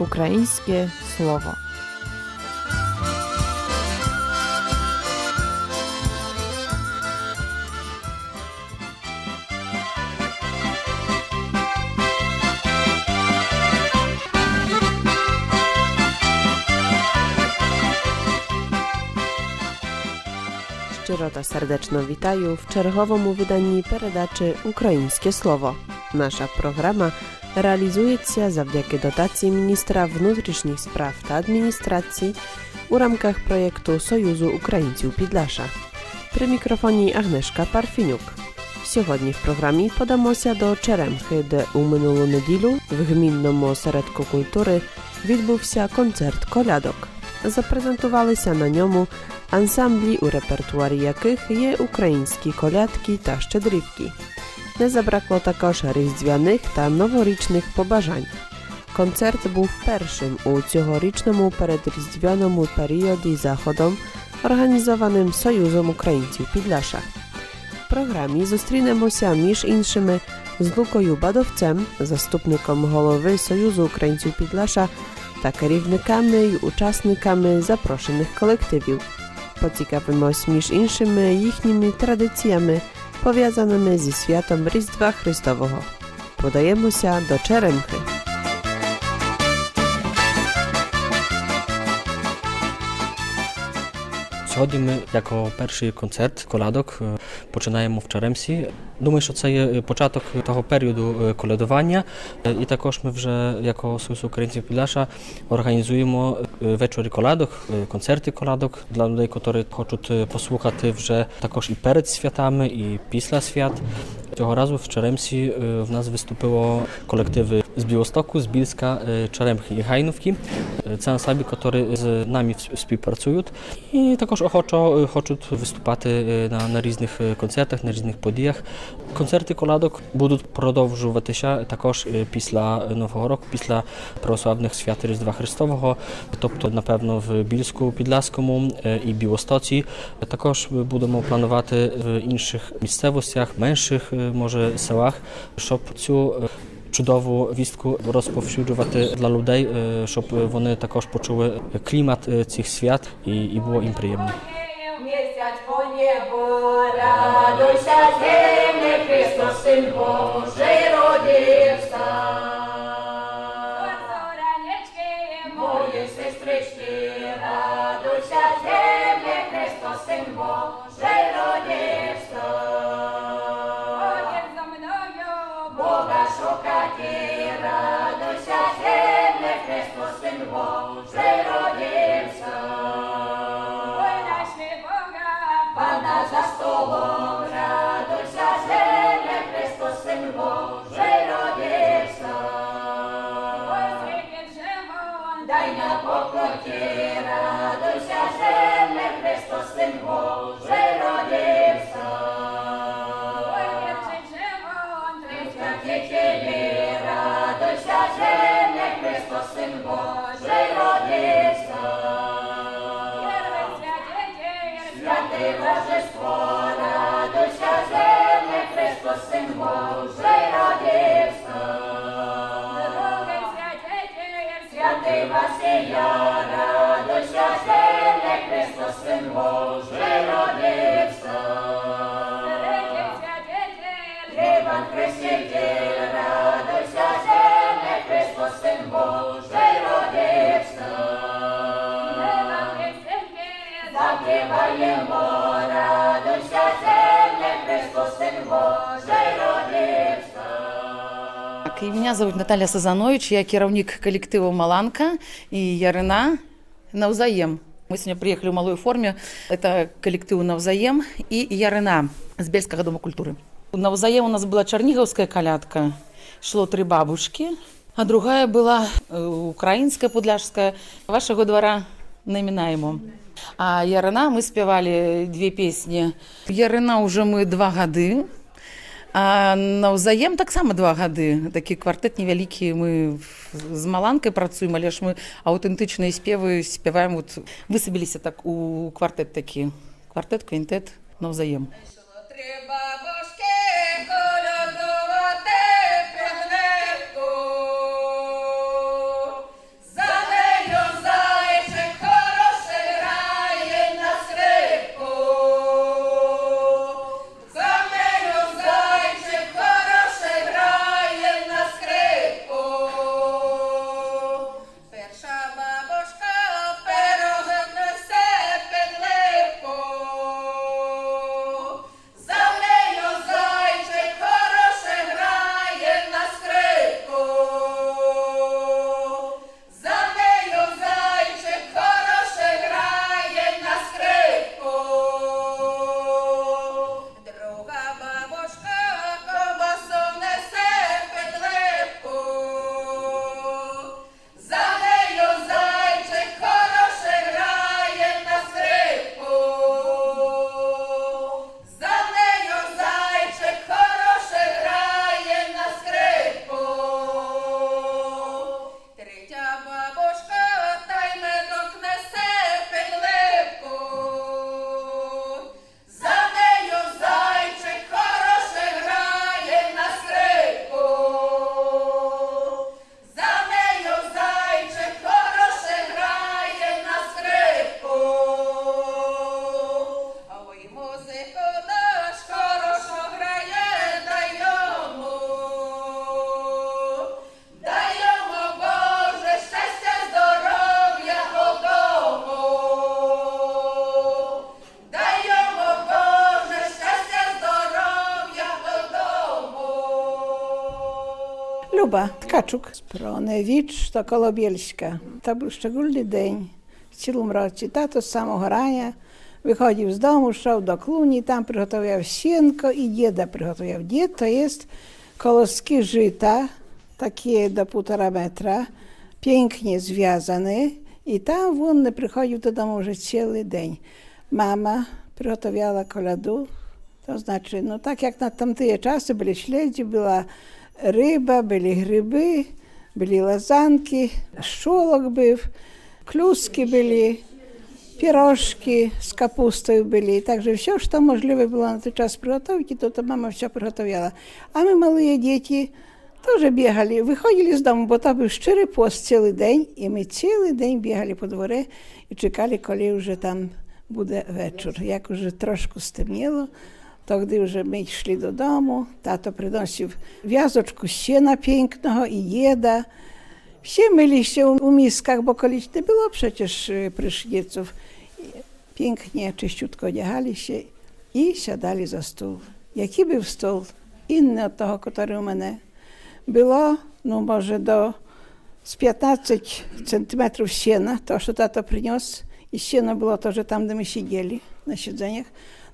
ukraińskie słowo. Szczyrota serdeczno witają w czerwowym wydaniu peredaczy Ukraińskie Słowo. Nasza programa realizujecie завдяки dotacji ministra wnętrznych spraw i administracji w ramach projektu Sojuzu Ukraińców Pidlasza. при мікрофоні Агнешка Парфінюк. Сьогодні в програмі подаmoся до Черемхи, де у минулу неділю в гмінному осередку культури відбувся концерт колядок. Запрезентувалися на ньому ансамблі, у репертуарі яких є українські колядки та щедрівки. Не забракло також різдвяних та новорічних побажань. Концерт був першим у цьогорічному передріздвяному періоді заходом, організованим Союзом українців Підляша. В програмі зустрінемося між іншими з Лукою Бадовцем, заступником голови Союзу українців Підлаша та керівниками й учасниками запрошених колективів. Поцікавимось між іншими їхніми традиціями, пов'язаними зі святом Різдва Христового. Подаємося до Черемхи. Сьогодні ми, як перший концерт колядок, е, починаємо в Черемсі. Думаю, що це є початок того періоду е, колядування. Е, І також ми вже, як Союз українців Підляша, організуємо е, вечори колядок, е, концерти колядок для людей, які хочуть е, послухати вже також і перед святами, і після свят. Цього разу в Черемсі е, в нас виступило колективи з Білостоку, з Більська, е, Черемхи і Гайновки. Е, Це ансамблі, які з нами в- співпрацюють і також охочо хочуть виступати на, на різних концертах, на різних подіях. Концерти коладок будуть продовжуватися також після Нового року, після православних свят Різдва Христового, тобто, напевно, в Більську, Підляському і Білостоці. Також будемо планувати в інших місцевостях, менших, може, селах, щоб цю чудову вістку розповсюджувати для людей, е, щоб вони також почули клімат е, цих свят і, і було їм приємно. Місяць по небу, радуйся, земле, Христос, Син Божий, Святий Василя, радуйся, земле, Христос, Син Божий, родився. Іван Хреститель, радуйся, земле, Христос, Син Божий, родився. Заспіваємо, радуйся, земле, Христос, Син Божий, І Мене зовут Наталя Сазанович, я керівник колективу «Маланка» и Ярина «Навзаем». Мы сегодня приехали в малой форме. Это коллектив «Навзаем» и Ярина с Бельского дома культуры. «Навзаем» у нас была черниговская колядка, шло три бабушки, а другая была э, украинская, подляжская, вашего двора наминаємо. А Ярина ми співали дві пісні. Ярина вже ми два годи. А навзаєм так само два гады такі квартэт невялікі мы з маланкай працуем. Але ж мы аўтэнтычныя спевы спяваем вот высабіліся так у квартэт такі квартэт квінтэт навзаем Три Kuba Tkaczuk. Spronewicz to Kolobielska. To był szczególny dzień w całym roku. Tato z samego rania wychodził z domu, szedł do kluni, tam przygotował sienko i dzieda przygotował. Dzied to jest koloski żyta, takie do półtora metra, pięknie związany i tam wonny przychodził do domu że cały dzień. Mama przygotowała koladu, to znaczy, no tak jak na tamte czasy były śledzi, była риба, були гриби, були лазанки, шолок був, клюски були, пирожки з капустою були. Также все, що можливо було на той час приготувати, то, то мама все приготувала. А ми малі діти. Теж бігали, виходили з дому, бо там був щирий пост цілий день, і ми цілий день бігали по дворі і чекали, коли вже там буде вечір. Як вже трошки стемніло. тоді вже ми йшли додому, тато приносив в'язочку сіна pięknego і їда. Всі мили się у мискach, bo koliś nie było przecież y, pryszniców. Pięknie, czyściutko одягали się i siadali za stół. Jaki był stół? Inny od tego, który u mnie. Było, no może do z 15 centymetrów siena, to, że tato przyniósł. I sieno było to, że tam, gdzie my siedzieli na siedzeniach,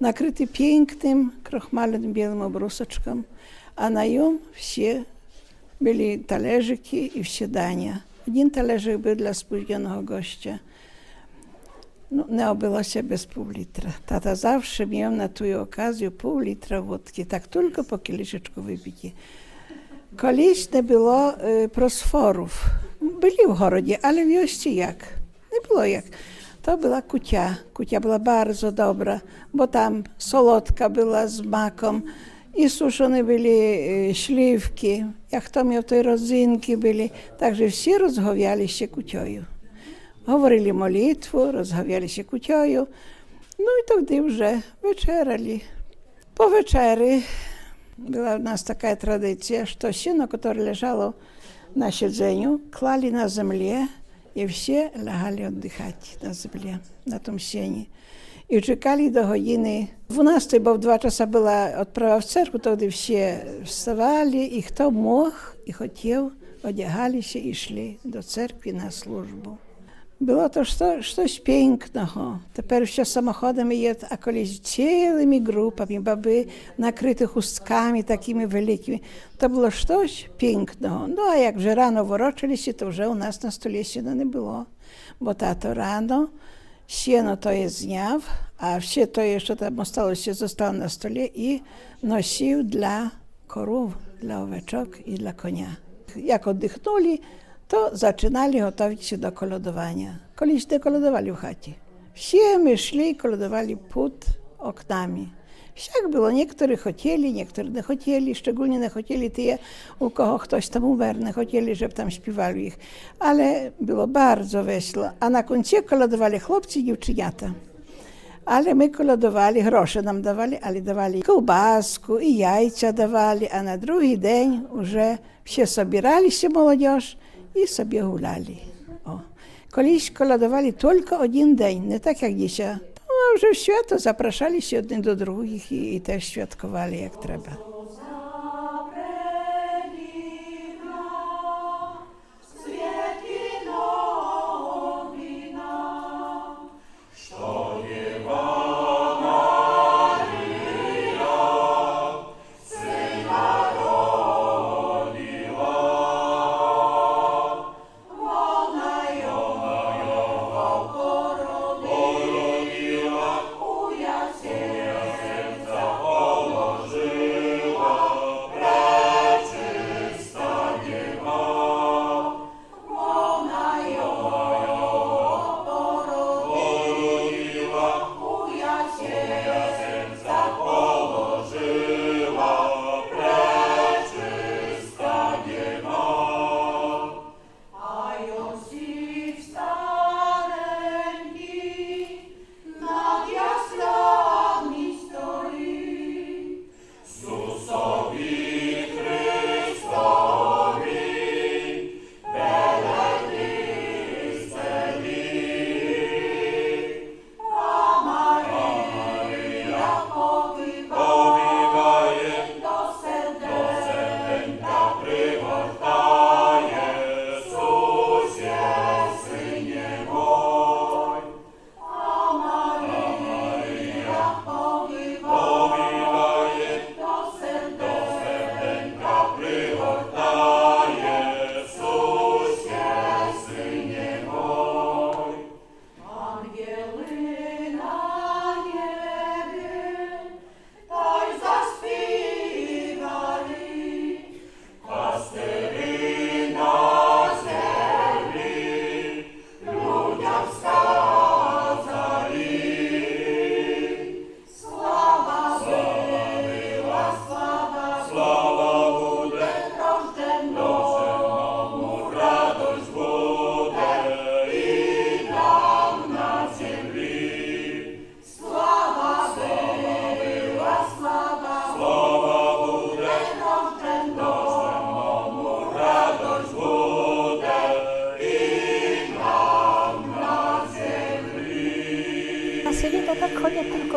nakryty pięknym, krochmalnym, białym obruseczką, a na ją wsie byli talerzyki i wsie dania. Jeden talerzyk był dla spóźnionego gościa. No, nie obyło się bez pół litra. Tata zawsze miał na tę okazję pół litra wódki, tak tylko po kieliszeczku wypić. Колись не було е, просфорів. Були в городі, але в вёсці як? Не було To była kucia. Kucia była bardzo dobra, bo tam solodka była z maką i suszone byli śliwki, jak to miał, to i rodzynki byli. Także всі rozmawiali się kuciою. Говорили молитву, розмовляли się kuciою. Ну і тоді вже вечеряли. По вечері була у нас така традиція, що сіно, яке лежало на сідженню, клали на землі. І всі лягали віддихати на землі, на тому сіні. І чекали до години. В нас це в два часа була відправа в церкву, тоді всі вставали, і хто мог і хотів, одягалися і йшли до церкви на службу. Było to coś, pięknego. Teraz się samochodem jest, a kiedyś grupami, baby nakryte chustkami takimi wielkimi. To było coś pięknego. No a jak rano woroczyli się, to już u nas na stole siena nie było. Bo tato rano, sieno to jest zniaw, a wsie to jeszcze tam ostatło się, zostało na stole i nosił dla korów, dla oweczok i dla konia. Jak oddychnęli, to zaczynali gotować się do kolodowania. Kiedyś nie kolodowali w chacie. Wszyscy my szli i kolodowali pod oknami. Всяк було, niektórzy хотіли, niektórzy не хотіли, szczególnie не хотіли ті, у кого хтось там умер, не хотіли, щоб там співали їх. Але було bardzo весело. А на кінці колодували хлопці і дівченята. Але ми колодували, гроші нам давали, але давали ковбаску і яйця давали, а на другий день вже всі собиралися молодіж і собі гуляли. О. Колись колодували тільки один день, не так як dzisiaj. No, że w święto zapraszali się jedni do drugich i, i też świadkowali jak trzeba.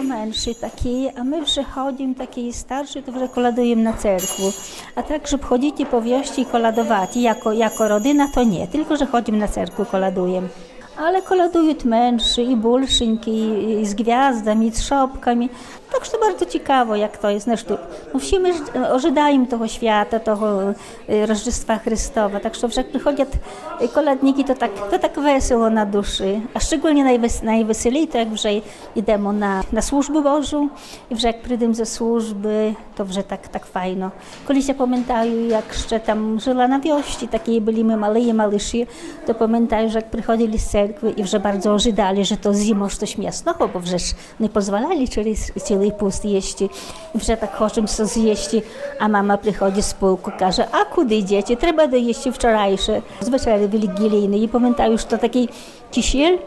męższy taki, a my przychodzimy taki starszy, którzy koladujemy na cerkwu. A tak, że chodzicie po wiości i koladowacie, jako, jako rodyna to nie, tylko że chodzimy na cerkwu koladujemy, Ale koladują męższy i bulszynki, i z gwiazdami, i z szopkami. Tak że bardzo ciekawo, jak to jest. Zresztą musimy, ożydajmy tego świata, tego y, Rożdżestwa Chrystowa. Tak że jak przychodzą y, koladniki, to tak, to tak wesoło na duszy. A szczególnie najwes najweseliej to jak że idziemy na, na służbę Bożą i że jak przyjdę ze służby, to że tak, tak fajno. Kiedyś ja pamiętam, jak jeszcze tam żyła na wiości, takie byliśmy i malyszy, to pamiętam, że jak przychodzili z cerkwy i że bardzo ożydali, że to zimą, że to śmiesno, bo nie pozwalali czyli, czyli цілий пуст їсти. І вже так хочемо все з'їсти, а мама приходить з полку, каже, а куди йдете? Треба доїсти вчорайше. З вечері вілігілійної. І пам'ятаю, що такий kisiel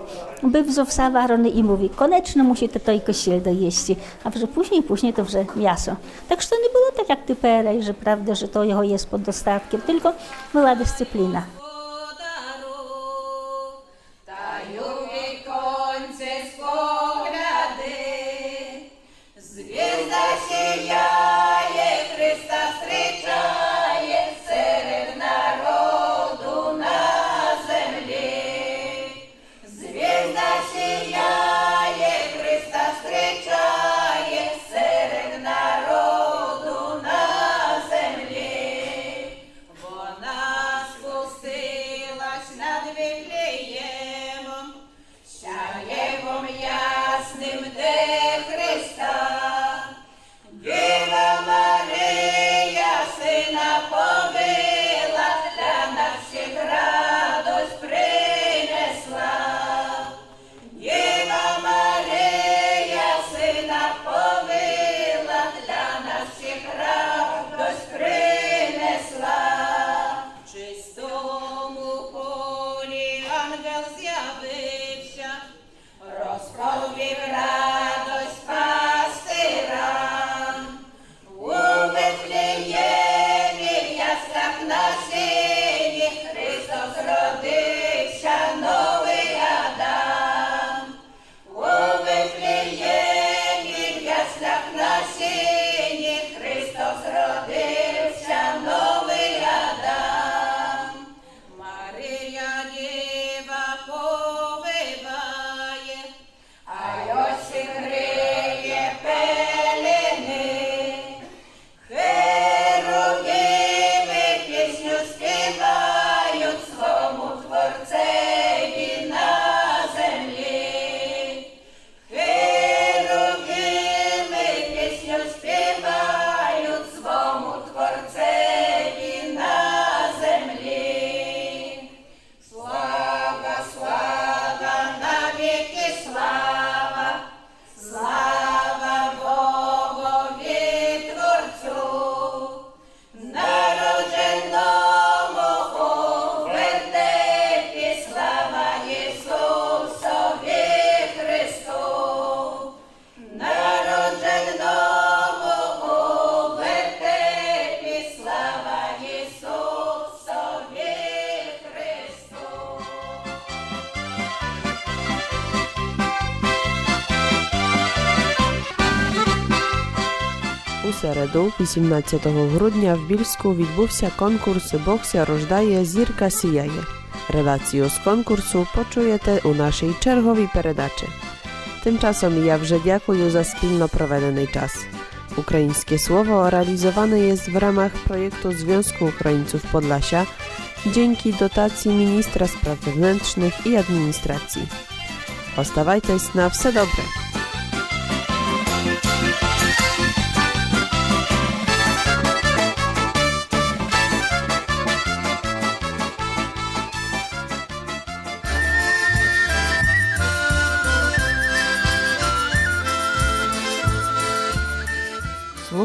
był zawsawany i mówi, koniecznie musicie той kisiel dojeść, a że później, później to вже miasto. Tak, że to nie było tak jak typeraj, że prawda, że to jego jest pod dostatkiem, tylko była dyscyplina. середу, 18 грудня, в Більську відбувся конкурс Бог рождає, зірка сіяє. Relację z konkursu poczujecie u naszej czergowej передачі. Tymczasem ja вже дякую za spilno проведений час. Ukraińskie Słowo realizowane jest w ramach projektu Związku Ukraińców Podlasia dzięki dotacji Ministra Spraw Wewnętrznych i Administracji. Ostawajcie na wse dobre.